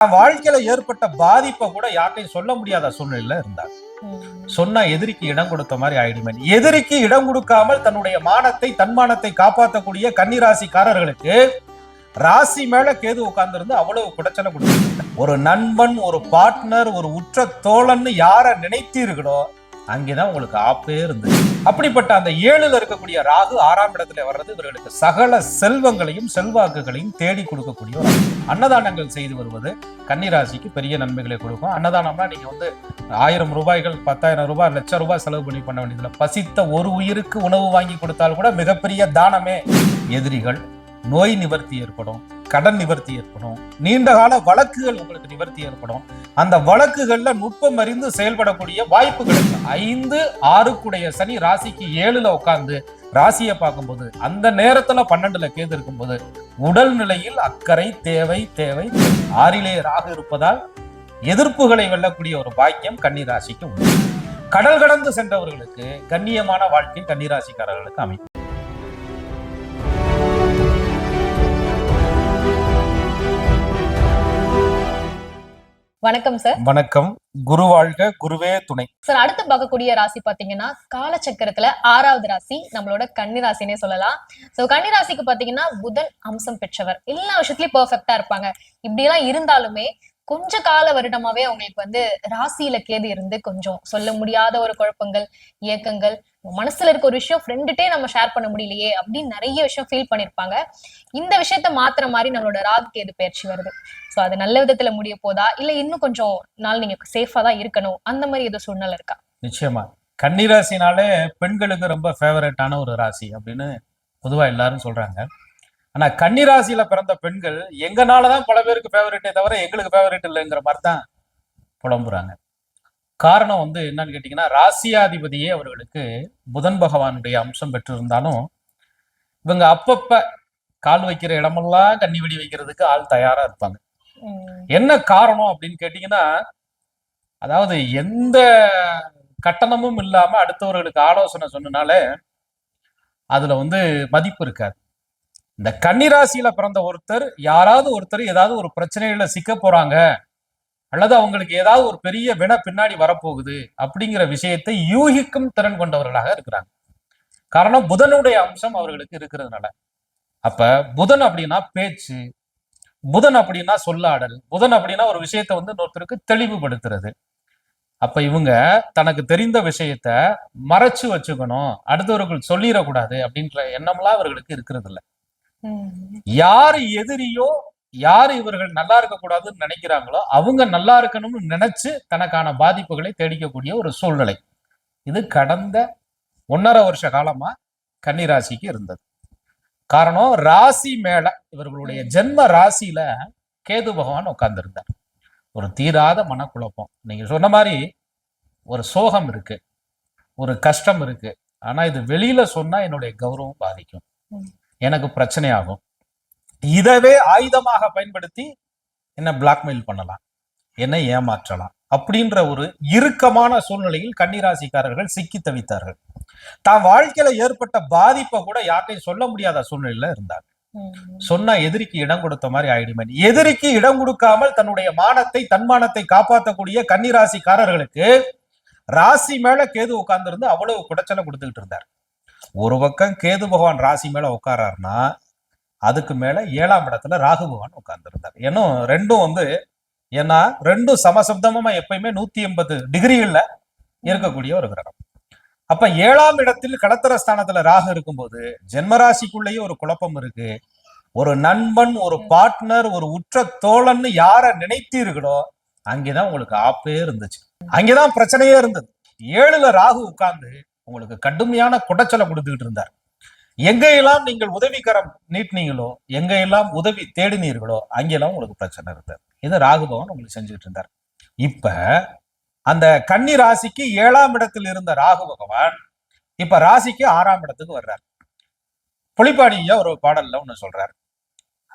வாழ்க்கையில ஏற்பட்ட பாதிப்பை கூட யார்ட்டையும் சொல்ல முடியாத சூழ்நிலையில இருந்தார். சொன்னா எதிரிக்கு இடம் கொடுத்த மாதிரி ஆயிடுமே. எதிரிக்கு இடம் கொடுக்காமல் தன்னுடைய மானத்தை தன்மானத்தை காப்பாற்றக்கூடிய கன்னிராசிக்காரர்களுக்கு ராசி மேல கேது உட்கார்ந்திருந்து அவ்வளவு குடைச்சலை கொடுத்து ஒரு நண்பன் ஒரு பார்ட்னர் ஒரு உற்ற தோழன்னு யார நினைத்தீர்களோ அங்கேதான் உங்களுக்கு ஆப்பே இருந்தது. அப்படிப்பட்ட அந்த ஏழுல இருக்கக்கூடிய ராகு ஆறாம் இடத்துல வர்றது இவர்களுக்கு சகல செல்வங்களையும் செல்வாக்குகளையும் தேடி கொடுக்கக்கூடிய ஒரு அன்னதானங்கள் செய்து வருவது கன்னிராசிக்கு பெரிய நன்மைகளை கொடுக்கும். அன்னதானம்னா நீங்க வந்து ஆயிரம் ரூபாய்கள் பத்தாயிரம் ரூபாய் லட்சம் ரூபாய் செலவு பண்ணி பண்ண வேண்டியதில்லை பசித்த ஒரு உயிருக்கு உணவு வாங்கி கொடுத்தால் கூட மிகப்பெரிய தானமே. எதிரிகள் நோய் நிவர்த்தி ஏற்படும். கடன் நிவர்த்தி ஏற்படும். நீண்ட கால வழக்குகள் உங்களுக்கு நிவர்த்தி ஏற்படும். அந்த வழக்குகள்ல நுட்பம் அறிந்து செயல்படக்கூடிய வாய்ப்புகள் ஐந்து ஆறுக்குடைய சனி ராசிக்கு ஏழுல உட்கார்ந்து ராசியை பார்க்கும்போது அந்த நேரத்துல பன்னெண்டுல கேது இருக்கும்போது உடல் நிலையில் அக்கறை தேவை தேவை ஆறிலே ராகு இருப்பதால் எதிர்ப்புகளை வெல்லக்கூடிய ஒரு பாக்கியம் கன்னி ராசிக்கு உண்டு. கடல் கடந்து சென்றவர்களுக்கு கண்ணியமான வாழ்க்கை கன்னிராசிக்காரர்களுக்கு அமையும். வணக்கம் சார் வணக்கம். குரு வாழ்க குருவே துணை. சார் அடுத்து பார்க்கக்கூடிய ராசி பாத்தீங்கன்னா காலச்சக்கரத்துல ஆறாவது ராசி நம்மளோட கன்னி ராசினே சொல்லலாம். சோ கன்னி ராசிக்கு பாத்தீங்கன்னா புதன் அம்சம் பெற்றவர். எல்லா விஷயத்துலயும் பெர்ஃபெக்டா இருப்பாங்க. இப்படி எல்லாம் இருந்தாலுமே கொஞ்ச கால வருடமாவே அவங்களுக்கு வந்து ராசியில கேது இருந்து கொஞ்சம் சொல்ல முடியாத ஒரு குழப்பங்கள் இயக்கங்கள் மனசுல இருக்க ஒரு விஷயம் ஃப்ரெண்டுட்டே நம்ம ஷேர் பண்ண முடியலையே அப்படின்னு நிறைய விஷயம் ஃபீல் பண்ணிருப்பாங்க. இந்த விஷயத்த மாத்துற மாதிரி நம்மளோட ராகு கேது பயிற்சி வருது. சோ அது நல்ல விதத்துல முடிய போதா? இல்ல இன்னும் கொஞ்சம் நாள் நீங்க சேஃபா தான் இருக்கணும்? அந்த மாதிரி ஏதோ சூழ்நிலை இருக்கா? நிச்சயமா. கன்னிராசினாலே பெண்களுக்கு ரொம்ப ஃபேவரட்டான ஒரு ராசி அப்படின்னு பொதுவா எல்லாரும் சொல்றாங்க. ஆனா கன்னிராசியில பிறந்த பெண்கள் எங்கனாலதான் பல பேருக்கு ஃபேவரட்டே தவிர எங்களுக்கு ஃபேவரட் இல்லைங்கிற மாதிரி தான் புலம்புறாங்க. காரணம் வந்து என்னன்னு கேட்டீங்கன்னா ராசியாதிபதியே அவர்களுக்கு புதன் பகவானுடைய அம்சம் பெற்றிருந்தாலும் இவங்க அப்பப்ப கால் வைக்கிற இடமெல்லாம் கன்னி வெடி வைக்கிறதுக்கு ஆள் தயாரா இருப்பாங்க. என்ன காரணம் அப்படின்னு கேட்டீங்கன்னா அதாவது எந்த கட்டணமும் இல்லாம அடுத்தவர்களுக்கு ஆலோசனை சொன்னனால அதுல வந்து மதிப்பு இருக்காது. இந்த கன்னிராசியில பிறந்த ஒருத்தர் யாராவது ஒருத்தர் ஏதாவது ஒரு பிரச்சனையில சிக்க போறாங்க அல்லது அவங்களுக்கு ஏதாவது ஒரு பெரிய வின பின்னாடி வரப்போகுது அப்படிங்கிற விஷயத்தை யூகிக்கும் திறன் கொண்டவர்களாக இருக்கிறாங்க. காரணம் புதனுடைய அம்சம் அவர்களுக்கு இருக்கிறதுனால. அப்ப புதன் அப்படின்னா பேச்சு புதன் அப்படின்னா சொல்லாடல் புதன் அப்படின்னா ஒரு விஷயத்தை வந்து இன்னொருத்தருக்கு தெளிவுபடுத்துறது. அப்ப இவங்க தனக்கு தெரிந்த விஷயத்த மறைச்சு வச்சுக்கணும் அடுத்தவர்கள் சொல்லிடக்கூடாது அப்படின்ற எண்ணம்லாம் அவர்களுக்கு இருக்கிறது இல்லை யார் எதிரியோ யார் இவர்கள் நல்லா இருக்கக்கூடாதுன்னு நினைக்கிறாங்களோ அவங்க நல்லா இருக்கணும்னு நினைச்சு தனக்கான பாதிப்புகளை தேடிக்கக்கூடிய ஒரு சூழ்நிலை. இது கடந்த ஒன்னரை வருஷ காலமா கன்னிராசிக்கு இருந்தது. காரணம் ராசி மேல இவர்களுடைய ஜென்ம ராசியில கேது பகவான் உட்கார்ந்துருந்தார். ஒரு தீராத மனக்குழப்பம். நீங்க சொன்ன மாதிரி ஒரு சோகம் இருக்கு ஒரு கஷ்டம் இருக்கு. ஆனா இது வெளியில சொன்னா என்னுடைய கௌரவம் பாதிக்கும். எனக்கு பிரச்சனை ஆகும் இதவே ஆயுதமாக பயன்படுத்தி என்ன பிளாக்மெயில் பண்ணலாம். என்னை ஏமாற்றலாம். அப்படின்ற ஒரு இறுக்கமான சூழ்நிலையில் கன்னிராசிக்காரர்கள் சிக்கி தவித்தார்கள். தான் வாழ்க்கையில ஏற்பட்ட பாதிப்பை கூட யார்ட்டையும் சொல்ல முடியாத சூழ்நிலையில இருந்தாங்க. உம் சொன்னா எதிரிக்கு இடம் கொடுத்த மாதிரி ஆயிடுமே. எதிரிக்கு இடம் கொடுக்காமல் தன்னுடைய மானத்தை தன்மானத்தை காப்பாற்றக்கூடிய கன்னிராசிக்காரர்களுக்கு ராசி மேல கேது உட்கார்ந்திருந்து அவ்வளவு குடைச்சலை கொடுத்துக்கிட்டு இருந்தார். ஒரு பக்கம் கேது பகவான் ராசி மேல உட்காராருன்னா அதுக்கு மேல ஏழாம் இடத்துல ராகு பகவான் உட்கார்ந்துருந்தார். இன்னும் ரெண்டும் வந்து ஏன்னா ரெண்டும் சமசப்தமா எப்பயுமே நூத்தி எண்பது டிகிரிகள்ல இருக்கக்கூடிய ஒரு கிரகம். அப்ப ஏழாம் இடத்தில் கடத்தர ஸ்தானத்துல ராகு இருக்கும்போது ஜென்மராசிக்குள்ளேயே ஒரு குழப்பம் இருக்கு. ஒரு நண்பன் ஒரு பார்ட்னர் ஒரு உற்ற தோழன்னு யார நினைத்தீர்களோ அங்கேதான் உங்களுக்கு ஆப்பே இருந்துச்சு. அங்கேதான் பிரச்சனையே இருந்தது. ஏழுல ராகு உட்கார்ந்து உங்களுக்கு கடுமையான குடைச்சலை கொடுத்துக்கிட்டு இருந்தார். எங்கெல்லாம் நீங்கள் உதவிக்கரம் நீட்டினீங்களோ எங்கெல்லாம் உதவி தேடினீர்களோ அங்கெல்லாம் உங்களுக்கு பிரச்சனை இருந்தது இது ராகு பகவான் உங்களுக்கு செஞ்சுக்கிட்டு இருந்தார். இப்ப அந்த கன்னி ராசிக்கு ஏழாம் இடத்தில் இருந்த ராகு பகவான் இப்ப ராசிக்கு ஆறாம் இடத்துக்கு வர்றார். புலிப்பாடியா ஒரு பாடல்ல ஒண்ணு சொல்றாரு.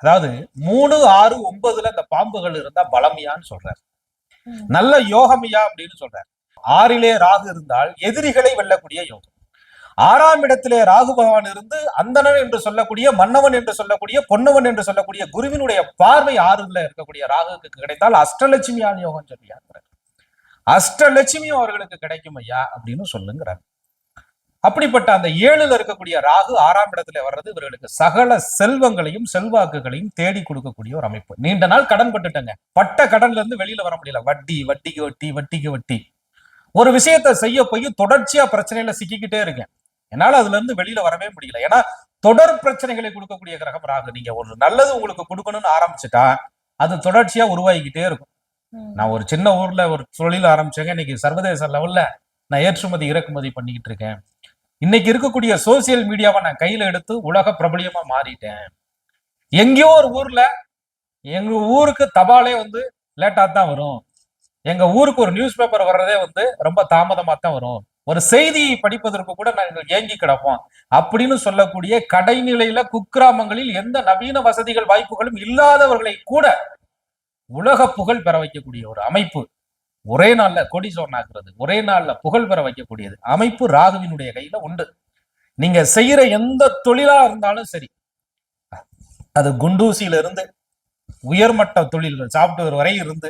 அதாவது மூணு ஆறு ஒன்பதுல இந்த பாம்புகள் இருந்தா பலமியான்னு சொல்றாரு. நல்ல யோகமியா அப்படின்னு சொல்றாரு. ஆறிலே ராகு இருந்தால் எதிரிகளை வெல்லக்கூடிய யோகம். ஆறாம் இடத்திலே ராகு பகவான் இருந்து அந்தணன் என்று சொல்லக்கூடிய மன்னவன் என்று சொல்லக்கூடிய பொன்னவன் என்று சொல்லக்கூடிய குருவினுடைய பார்வை ஆறுல இருக்கக்கூடிய ராகுக்கு கிடைத்தால் அஷ்டலட்சுமி யோகம் சொல்லியாங்கிறார் அஷ்டலட்சுமியும் அவர்களுக்கு கிடைக்கும் ஐயா அப்படின்னு சொல்லுங்கிறார். அப்படிப்பட்ட அந்த ஏழுல இருக்கக்கூடிய ராகு ஆறாம் இடத்துல வர்றது இவர்களுக்கு சகல செல்வங்களையும் செல்வாக்குகளையும் தேடி கொடுக்கக்கூடிய ஒரு அமைப்பு. நீண்ட நாள் கடன் பட்டுட்டங்க. பட்ட கடன்ல இருந்து வெளியில வர முடியல. வட்டி வட்டிக்கு வட்டி வட்டிக்கு வட்டி. ஒரு விஷயத்த செய்ய போய் தொடர்ச்சியா பிரச்சனையில சிக்கிக்கிட்டே இருக்கேன். என்னால அதுல இருந்து வெளியில வரவே முடியல. ஏன்னா தொடர் பிரச்சனைகளை கொடுக்கக்கூடிய கிரகம் ராகு. நீங்க ஒரு நல்லது உங்களுக்கு கொடுக்கணும்னு ஆரம்பிச்சுட்டா அது தொடர்ச்சியா உருவாகிக்கிட்டே இருக்கும். நான் ஒரு சின்ன ஊர்ல ஒரு தொழில் ஆரம்பிச்சேங்க. இன்னைக்கு சர்வதேச லெவல்ல நான் ஏற்றுமதி இறக்குமதி பண்ணிக்கிட்டு இருக்கேன். இன்னைக்கு இருக்கக்கூடிய சோசியல் மீடியாவை நான் கையில எடுத்து உலக பிரபலியமா மாறிட்டேன். எங்கேயோ ஒரு ஊர்ல எங்க ஊருக்கு தபாலே வந்து லேட்டா தான் வரும். எங்க ஊருக்கு ஒரு நியூஸ் பேப்பர் வர்றதே வந்து ரொம்ப தாமதமா தான் வரும். ஒரு செய்தியை படிப்பதற்கு கூட நாங்கள் ஏங்கி கிடப்போம். அப்படின்னு சொல்லக்கூடிய கடைநிலையில குக்கிராமங்களில் எந்த நவீன வசதிகள் வாய்ப்புகளும் இல்லாதவர்களை கூட உலக புகழ் பெற வைக்கக்கூடிய ஒரு அமைப்பு ஒரே நாள்ல கொடி ஆக்குறது ஒரே நாள்ல புகழ் பெற வைக்கக்கூடியது. அமைப்பு ராகுவினுடைய கையில உண்டு. நீங்க செய்யற எந்த தொழிலா இருந்தாலும் சரி அது குண்டூசியில இருந்து உயர்மட்ட தொழில்கள் சாப்ட்வேர் வரை இருந்து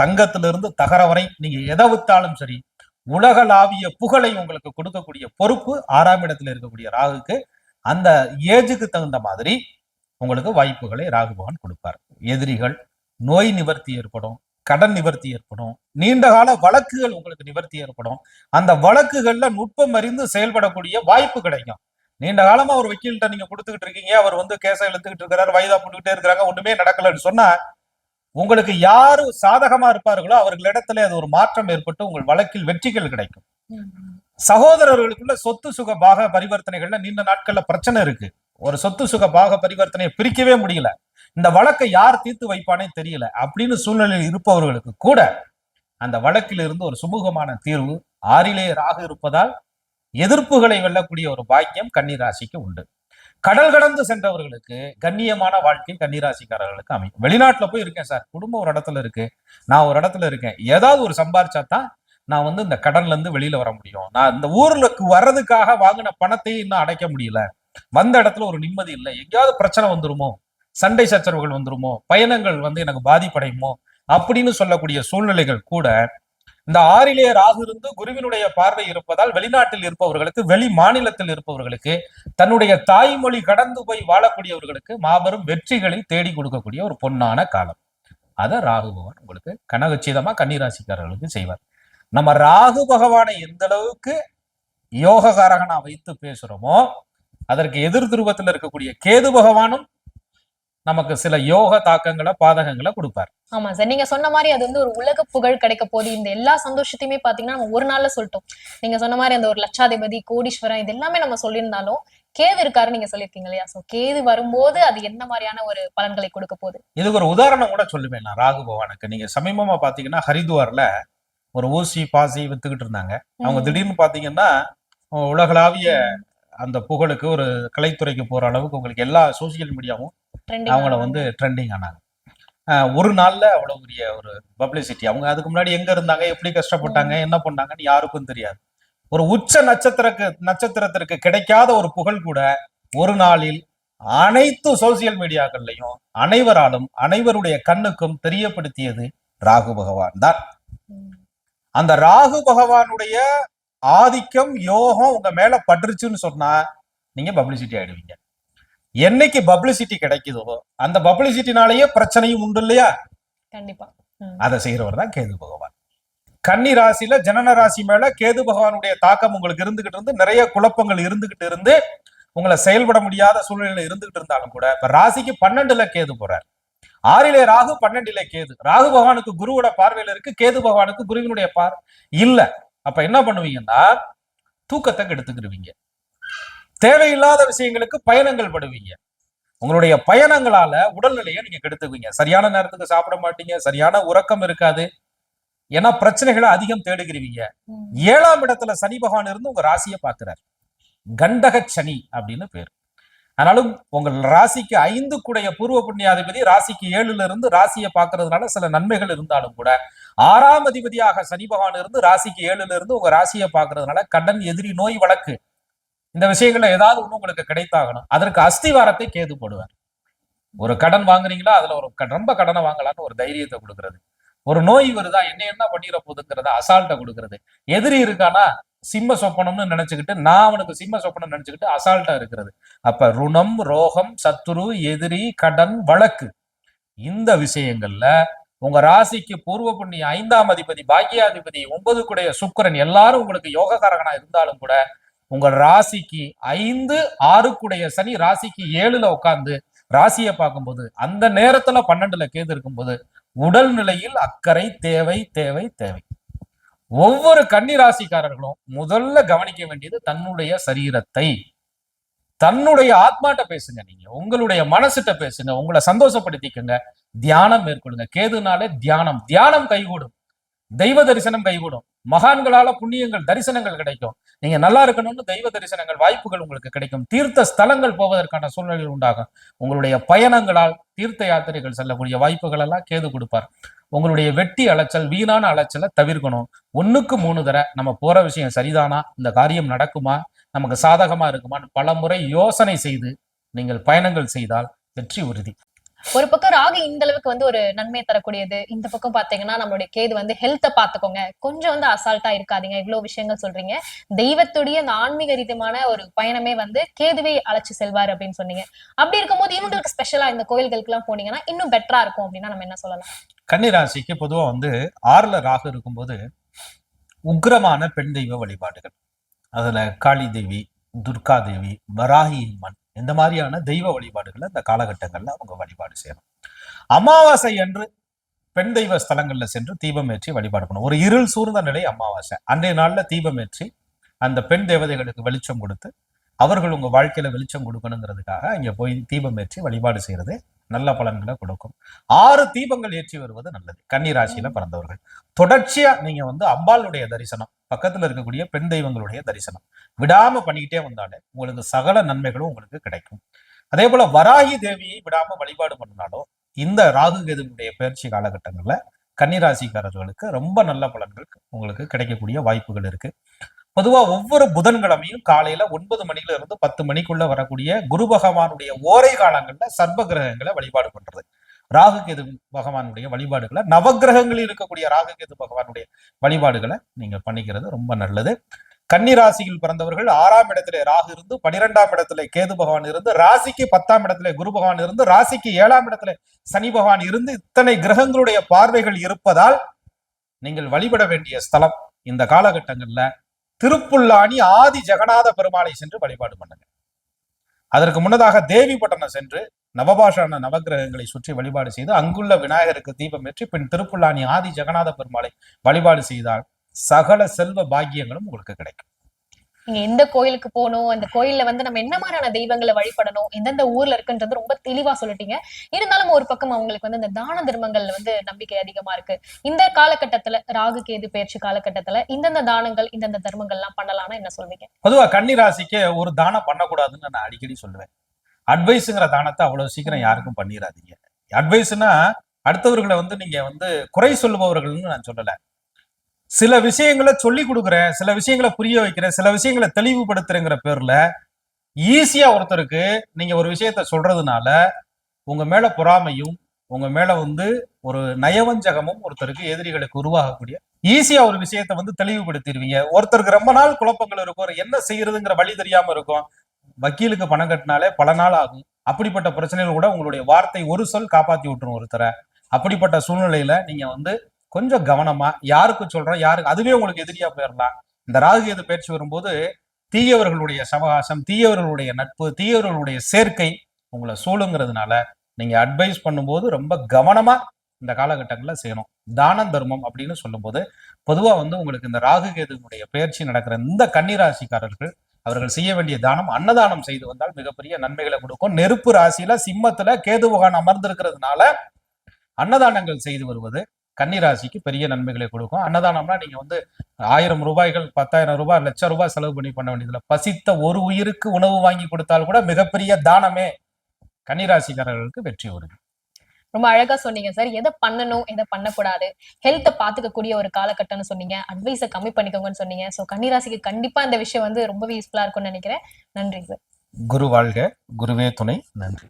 தங்கத்திலிருந்து தகர வரை நீங்க எதை வித்தாலும் சரி உலகளாவிய புகழை உங்களுக்கு கொடுக்கக்கூடிய பொறுப்பு ஆறாம் இடத்துல இருக்கக்கூடிய ராகுக்கு அந்த ஏஜுக்கு தகுந்த மாதிரி உங்களுக்கு வாய்ப்புகளை ராகு பகவான் கொடுப்பார். எதிரிகள் நோய் நிவர்த்தி ஏற்படும் கடன் நிவர்த்தி ஏற்படும் நீண்ட கால வழக்குகள் உங்களுக்கு நிவர்த்தி ஏற்படும். அந்த வழக்குகள்ல நுட்பம் அறிந்து செயல்படக்கூடிய வாய்ப்பு கிடைக்கும். நீண்ட காலமா ஒரு வக்கீல்கிட்ட நீங்க கொடுத்துக்கிட்டு இருக்கீங்க அவர் வந்து கேஸை இழுத்துக்கிட்டு இருக்கிறாரு வயதா போட்டுக்கிட்டே இருக்கிறாங்க ஒண்ணுமே நடக்கலன்னு சொன்னா உங்களுக்கு யாரு சாதகமா இருப்பார்களோ அவர்களிடத்துல அது ஒரு மாற்றம் ஏற்பட்டு உங்கள் வழக்கில் வெற்றிகள் கிடைக்கும். சகோதரர்களுக்குள்ள சொத்து சுக பாக பரிவர்த்தனைகள்ல நீண்ட நாட்கள்ல பிரச்சனை இருக்கு. ஒரு சொத்து சுக பாக பரிவர்த்தனையை பிரிக்கவே முடியல. இந்த வழக்கை யார் தீர்த்து வைப்பானே தெரியல. அப்படின்னு சூழ்நிலையில் இருப்பவர்களுக்கு கூட அந்த வழக்கில் இருந்து ஒரு சுமூகமான தீர்வு ஆறிலே ராகு இருப்பதால் எதிர்ப்புகளை வெல்லக்கூடிய ஒரு பாக்கியம் கன்னிராசிக்கு உண்டு. கடல் கடந்து சென்றவர்களுக்கு கண்ணியமான வாழ்க்கை கன்னிராசிக்காரர்களுக்கு அமையும். வெளிநாட்டுல போய் இருக்கேன் சார். குடும்பம் ஒரு இடத்துல இருக்கு. நான் ஒரு இடத்துல இருக்கேன். ஏதாவது ஒரு சம்பாரிச்சா தான் நான் வந்து இந்த கடன்ல இருந்து வெளியில வர முடியும். நான் இந்த ஊருக்கு வர்றதுக்காக வாங்கின பணத்தையும் இன்னும் அடைக்க முடியல. வந்த இடத்துல ஒரு நிம்மதி இல்லை. எங்கேயாவது பிரச்சனை வந்துருமோ? சண்டை சச்சரவுகள் வந்துருமோ? பயணங்கள் வந்து எனக்கு பாதிப்படையுமோ? அப்படின்னு சொல்லக்கூடிய சூழ்நிலைகள் கூட இந்த ஆறிலே ராகு இருந்து குருவினுடைய பார்வை இருப்பதால் வெளிநாட்டில் இருப்பவர்களுக்கு வெளி மாநிலத்தில் இருப்பவர்களுக்கு தன்னுடைய தாய்மொழி கடந்து போய் வாழக்கூடியவர்களுக்கு மாபெரும் வெற்றிகளை தேடி கொடுக்கக்கூடிய ஒரு பொன்னான காலம். அதை ராகு பகவான் உங்களுக்கு கனகச்சிதமா கன்னிராசிக்காரர்களுக்கு செய்வார். நம்ம ராகு பகவானை எந்த அளவுக்கு யோககாரகனா வைத்து பேசுறோமோ அதற்கு எதிர் துருவத்தில் இருக்கக்கூடிய கேது பகவானும் நமக்கு சில யோக தாக்கங்களை பாதகங்களை கொடுப்பார். ஆமா சார். நீங்க சொன்ன மாதிரி அது வந்து ஒரு உலக புகழ் கிடைக்க போகுது. இந்த எல்லா சந்தோஷத்தையுமே பாத்தீங்கன்னா நம்ம ஒரு நாள்ல சொல்லிட்டோம். நீங்க சொன்ன மாதிரி அந்த ஒரு லட்சாதிபதி கோடீஸ்வரன் இது எல்லாமே நம்ம சொல்லியிருந்தாலும் கேது இருக்காரு நீங்க சொல்லியிருக்கீங்க இல்லையா? சோ கேது வரும்போது அது என்ன மாதிரியான ஒரு பலன்களை கொடுக்க போகுது? இதுக்கு ஒரு உதாரணம் கூட சொல்லுவேன் நான் ராகு பகவானுக்கு. நீங்க சமீபமா பாத்தீங்கன்னா ஹரித்வார்ல ஒரு ஊசி பாசி வித்துக்கிட்டு இருந்தாங்க. அவங்க. திடீர்னு பாத்தீங்கன்னா உலகளாவிய அந்த புகழுக்கு ஒரு கலைத்துறைக்கு போற அளவுக்கு உங்களுக்கு எல்லா சோசியல் மீடியாவும் அவங்கள வந்து ட்ரெண்டிங் ஆனாங்க. ஒரு நாள்ல அவ்வளவு பெரிய ஒரு பப்ளிசிட்டி அவங்க அதுக்கு முன்னாடி எங்க இருந்தாங்க எப்படி கஷ்டப்பட்டாங்க என்ன பண்ணாங்கன்னு யாருக்கும் தெரியாது. ஒரு உச்ச நட்சத்திரக்கு நட்சத்திரத்திற்கு கிடைக்காத ஒரு புகழ் கூட ஒரு நாளில் அனைத்து சோசியல் மீடியாக்கள்லையும் அனைவராலும் அனைவருடைய கண்ணுக்கும் தெரியப்படுத்தியது ராகு பகவான் தான். அந்த ராகு பகவானுடைய ஆதிக்கம் யோகம் உங்க மேல பட்டுருச்சுன்னு சொன்னா நீங்க பப்ளிசிட்டி ஆயிடுவீங்க. என்னைக்கு பப்ளிசிட்டி கிடைக்குதோ அந்த பப்ளிசிட்டினாலேயே பிரச்சனையும் உண்டு இல்லையா? கண்டிப்பா. அதை செய்யறவர் தான் கேது பகவான். கன்னி ராசியில ஜனன ராசி மேல கேது பகவானுடைய தாக்கம் உங்களுக்கு இருந்துகிட்டு இருந்து நிறைய குழப்பங்கள் இருந்துகிட்டு இருந்து உங்களை செயல்பட முடியாத சூழ்நிலையில இருந்துகிட்டு இருந்தாலும் கூட இப்ப ராசிக்கு பன்னெண்டுல கேது போறார். ஆறிலே ராகு பன்னெண்டிலே கேது. ராகு பகவானுக்கு குருவோட பார்வையில இருக்கு கேது பகவானுக்கு குருவினுடைய பார் இல்ல. அப்ப என்ன பண்ணுவீங்கன்னா தூக்கத்தை கெடுத்துக்கிடுவீங்க. தேவையில்லாத விஷயங்களுக்கு பயணங்கள் படுவீங்க. உங்களுடைய பயணங்களால உடல்நிலையை நீங்க கெடுத்துக்குவீங்க. சரியான நேரத்துக்கு சாப்பிட மாட்டீங்க சரியான உறக்கம் இருக்காது. ஏன்னா பிரச்சனைகளை அதிகம் தேடுகிறீங்க. ஏழாம் இடத்துல சனி பகவான் இருந்து உங்க ராசியை பார்க்கிறார். கண்டக சனி அப்படின்னு பேர். ஆனாலும் உங்கள் ராசிக்கு ஐந்து கூடைய பூர்வ புண்ணியாதிபதி ராசிக்கு ஏழுல இருந்து ராசியை பார்க்கறதுனால சில நன்மைகள் இருந்தாலும் கூட ஆறாம் அதிபதியாக சனி பகவான் இருந்து ராசிக்கு ஏழுல இருந்து உங்க ராசியை பார்க்கறதுனால கடன் எதிரி நோய் வழக்கு இந்த விஷயங்கள்ல ஏதாவது ஒண்ணு உங்களுக்கு கிடைத்தாகணும். அதற்கு அஸ்திவாரத்தை கேது போடுவார். ஒரு கடன் வாங்குறீங்களா? அதுல ஒரு க- ரொம்ப கடனை வாங்கலாம்னு ஒரு தைரியத்தை கொடுக்கறது. ஒரு நோய் வருதா? என்ன என்ன பண்ணிட போதுங்கிறத அசால்ட்டை கொடுக்கறது. எதிரி இருக்கானா? சிம்ம சொப்பனம்னு நினைச்சுக்கிட்டு நான் அவனுக்கு சிம்ம சொப்பனம் நினைச்சுக்கிட்டு அசால்ட்டா இருக்கிறது. அப்ப ருணம் ரோகம் சத்துரு எதிரி கடன் வழக்கு. இந்த விஷயங்கள்ல உங்க ராசிக்கு பூர்வ புண்ணிய ஐந்தாம் அதிபதி பாக்கியாதிபதி ஒன்பது குடைய சுக்கிரன் எல்லாரும் உங்களுக்கு யோகக்காரகனா இருந்தாலும் கூட உங்க ராசிக்கு ஐந்து ஆறுக்குடைய சனி ராசிக்கு ஏழுல உட்காந்து ராசியை பார்க்கும்போது அந்த நேரத்துல பன்னெண்டுல கேது இருக்கும்போது உடல் நிலையில் அக்கறை தேவை தேவை தேவை. ஒவ்வொரு கன்னி ராசிக்காரர்களும் முதல்ல கவனிக்க வேண்டியது தன்னுடைய சரீரத்தை. தன்னுடைய ஆத்மாட்ட பேசுங்க நீங்க. உங்களுடைய மனசுட்ட பேசுங்க. உங்களை சந்தோஷப்படுத்திக்கங்க. தியானம் மேற்கொள்ளுங்க. கேதுனாலே தியானம். தியானம் கைகூடும். தெய்வ தரிசனம் கைகூடும். மகான்களால புண்ணியங்கள் தரிசனங்கள் கிடைக்கும். நீங்க நல்லா இருக்கணும்னு தெய்வ தரிசனங்கள் வாய்ப்புகள் உங்களுக்கு கிடைக்கும். தீர்த்த ஸ்தலங்கள் போவதற்கான சூழ்நிலைகள் உண்டாகும். உங்களுடைய பயணங்களால் தீர்த்த யாத்திரைகள் செல்லக்கூடிய வாய்ப்புகள் எல்லாம் கேது கொடுப்பார். உங்களுடைய வெட்டி அலைச்சல் வீணான அலைச்சலை தவிர்க்கணும். ஒன்றுக்கு மூணு தடவை நம்ம போற விஷயம் சரிதானா? இந்த காரியம் நடக்குமா? நமக்கு சாதகமா இருக்குமான்னு பல முறை யோசனை செய்து நீங்கள் பயணங்கள் செய்தால் வெற்றி உறுதி. ஒரு பக்கம் ராகு இந்த அளவுக்கு வந்து ஒரு நன்மை தரக்கூடியது. இந்த பக்கம் பாத்தீங்கன்னா நம்மளுடைய கேது வந்து ஹெல்த்தை பாத்துக்கோங்க. கொஞ்சம் வந்து அசால்ட்டா இருக்காதீங்க. இவ்வளவு விஷயங்கள் சொல்றீங்க. தெய்வத்துடைய அந்த ஆன்மீக ரீதியமான ஒரு பயணமே வந்து கேதுவே அழைச்சு செல்வார் அப்படின்னு சொன்னீங்க. அப்படி இருக்கும்போது இவங்களுக்கு ஸ்பெஷலா இந்த கோயில்களுக்கு எல்லாம் போனீங்கன்னா இன்னும் பெட்டரா இருக்கும் அப்படின்னா நம்ம என்ன சொல்லலாம்? கன்னிராசிக்கு பொதுவா வந்து ஆறுல ராகு இருக்கும்போது உக்கிரமான பெண் தெய்வ வழிபாடுகள். அதுல காளி தேவி துர்கா தேவி வராகி அம்மன் இந்த மாதிரியான தெய்வ வழிபாடுகளை இந்த காலகட்டங்கள்ல அவங்க வழிபாடு செய்யணும். அமாவாசை அன்று பெண் தெய்வ ஸ்தலங்கள்ல சென்று தீபம் ஏற்றி வழிபாடு பண்ணணும். ஒரு இருள் சூழ்ந்த நிலை அமாவாசை. அன்றைய நாள்ல தீபம் ஏற்றி அந்த பெண் தேவதைகளுக்கு வெளிச்சம் கொடுத்து அவர்கள் உங்க வாழ்க்கையில வெளிச்சம் கொடுக்கணுங்கிறதுக்காக இங்கே போய் தீபம் ஏற்றி வழிபாடு செய்யறது நல்ல பலன்களை கொடுக்கும். ஆறு தீபங்கள் ஏற்றி வருவது நல்லது. கன்னி ராசியில பிறந்தவர்கள். தொடர்ச்சியா நீங்க வந்து அம்பாளுடைய தரிசனம் பக்கத்துல இருக்கக்கூடிய பெண் தெய்வங்களுடைய தரிசனம் விடாம பண்ணிக்கிட்டே வந்தாலே உங்களுக்கு சகல நன்மைகளும் உங்களுக்கு கிடைக்கும். அதே போல வராகி தேவியை விடாம வழிபாடு பண்ணினாலும் இந்த ராகு கேதுனுடைய பயிற்சி காலகட்டங்கள்ல கன்னிராசிக்காரர்களுக்கு ரொம்ப நல்ல பலன்கள் உங்களுக்கு கிடைக்கக்கூடிய வாய்ப்புகள் இருக்கு. பொதுவா ஒவ்வொரு புதன்கிழமையும் காலையில ஒன்பது மணில இருந்து பத்து மணிக்குள்ள வரக்கூடிய குரு பகவானுடைய ஓரை காலங்கள்ல சர்வ கிரகங்களை வழிபாடு பண்றது. ராகு கேது பகவானுடைய வழிபாடுகளை நவக்கிரகங்களில் இருக்கக்கூடிய ராகு கேது பகவானுடைய வழிபாடுகளை நீங்க பண்ணிக்கிறது ரொம்ப நல்லது. கன்னி ராசியில் பிறந்தவர்கள் ஆறாம் இடத்திலே ராகு இருந்து பனிரெண்டாம் இடத்திலே கேது பகவான் இருந்து ராசிக்கு பத்தாம் இடத்திலே குரு பகவான் இருந்து ராசிக்கு ஏழாம் இடத்திலே சனி பகவான் இருந்து இத்தனை கிரகங்களுடைய பார்வைகள் இருப்பதால் நீங்கள் வழிபட வேண்டிய ஸ்தலம் இந்த காலகட்டங்கள்ல திருப்புல்லாணி ஆதி ஜெகநாத பெருமாளை சென்று வழிபாடு பண்ணுங்க. அதற்கு முன்னதாக தேவிப்பட்டணம் சென்று நவபாஷான நவக்கிரகங்களை சுற்றி வழிபாடு செய்து அங்குள்ள விநாயகருக்கு தீபம் ஏற்றி பின் திருப்புல்லாணி ஆதி ஜெகநாத பெருமாளை வழிபாடு செய்தால் சகல செல்வ பாக்கியங்களும் உங்களுக்கு கிடைக்கும். நீங்க எந்த கோயிலுக்கு போகணும் அந்த கோயில்ல வந்து நம்ம என்ன மாதிரியான தெய்வங்களை வழிபடணும் எந்தெந்த ஊர்ல இருக்குன்றது ரொம்ப தெளிவா சொல்லிட்டீங்க. இருந்தாலும் ஒரு பக்கம் அவங்களுக்கு வந்து இந்த தான தர்மங்கள்ல வந்து நம்பிக்கை அதிகமா இருக்கு. இந்த காலகட்டத்துல ராகு கேது பயிற்சி காலகட்டத்துல இந்தந்த தானங்கள் இந்தந்த தர்மங்கள் எல்லாம் பண்ணலாம்னு என்ன சொல்வீங்க? பொதுவா கன்னிராசிக்கு ஒரு தானம் பண்ணக்கூடாதுன்னு நான் அடிக்கடி சொல்லுவேன். அட்வைஸுங்கிற தானத்தை அவ்வளவு சீக்கிரம் யாருக்கும் பண்ணிடாதீங்க அட்வைஸ்னா அடுத்தவர்களை வந்து நீங்க வந்து குறை சொல்லுபவர்கள்னு நான் சொல்லலை. சில விஷயங்களை சொல்லி கொடுக்குறேன் சில விஷயங்களை புரிய வைக்கிறேன் சில விஷயங்களை தெளிவுபடுத்துறேங்கிற பேர்ல ஈஸியா ஒருத்தருக்கு நீங்க ஒரு விஷயத்த சொல்றதுனால உங்க மேல பொறாமையும் உங்க மேல வந்து ஒரு நயவஞ்சகமும் ஒருத்தருக்கு எதிரிகளுக்கு உருவாகக்கூடிய ஈஸியா ஒரு விஷயத்த வந்து தெளிவுபடுத்திடுவீங்க. ஒருத்தருக்கு ரொம்ப நாள் குழப்பங்கள் இருக்கும். ஒரு என்ன செய்யறதுங்கிற வழி தெரியாம இருக்கும். வக்கீலுக்கு பணம் கட்டினாலே பல நாள் ஆகும். அப்படிப்பட்ட பிரச்சனைகள் கூட உங்களுடைய வார்த்தை ஒரு சொல் காப்பாத்தி விட்டுரும் ஒருத்தரை. அப்படிப்பட்ட சூழ்நிலையில நீங்க வந்து கொஞ்சம் கவனமா யாருக்கு சொல்றோம் யாருக்கு அதுவே உங்களுக்கு எதிரியா போயிடலாம் இந்த ராகுகேது பயிற்சி வரும்போது தீயவர்களுடைய சவகாசம் தீயவர்களுடைய நட்பு தீயவர்களுடைய சேர்க்கை உங்களை சூழுங்கிறதுனால நீங்க அட்வைஸ் பண்ணும்போது ரொம்ப கவனமா இந்த காலகட்டங்கள்ல செய்யணும். தானம் தர்மம் அப்படின்னு சொல்லும்போது பொதுவா வந்து உங்களுக்கு இந்த ராகு கேதுனுடைய பயிற்சி நடக்கிற இந்த கன்னிராசிக்காரர்கள் அவர்கள் செய்ய வேண்டிய தானம் அன்னதானம் செய்து வந்தால் மிகப்பெரிய நன்மைகளை கொடுக்கும். நெருப்பு ராசியில சிம்மத்துல கேது பகவான் அமர்ந்திருக்கிறதுனால அன்னதானங்கள் செய்து வருவது கன்னிராசிக்கு பெரிய நன்மைகளை கொடுக்கும். அன்னதானம்னா நீங்க வந்து ஆயிரம் ரூபாய்கள் பத்தாயிரம் ரூபாய் லட்சம் ரூபாய் செலவு பண்ணி பண்ண வேண்டியதுல பசித்த ஒரு உயிருக்கு உணவு வாங்கி கொடுத்தால் கூட மிகப்பெரிய தானமே. கன்னிராசிக்காரர்களுக்கு வெற்றி வருது ரொம்ப அழகா சொன்னீங்க சார். எதை பண்ணணும் எதை பண்ணக்கூடாது ஹெல்த்தை பாத்துக்கக்கூடிய ஒரு காலகட்டம்னு சொன்னீங்க. அட்வைஸை கம்மி பண்ணிக்கோங்கன்னு சொன்னீங்க. சோ கன்னிராசிக்கு கண்டிப்பா இந்த விஷயம் வந்து ரொம்பவே யூஸ்ஃபுல்லா இருக்கும்னு நினைக்கிறேன். நன்றி சார். குரு வாழ்க. குருவே துணை. நன்றி.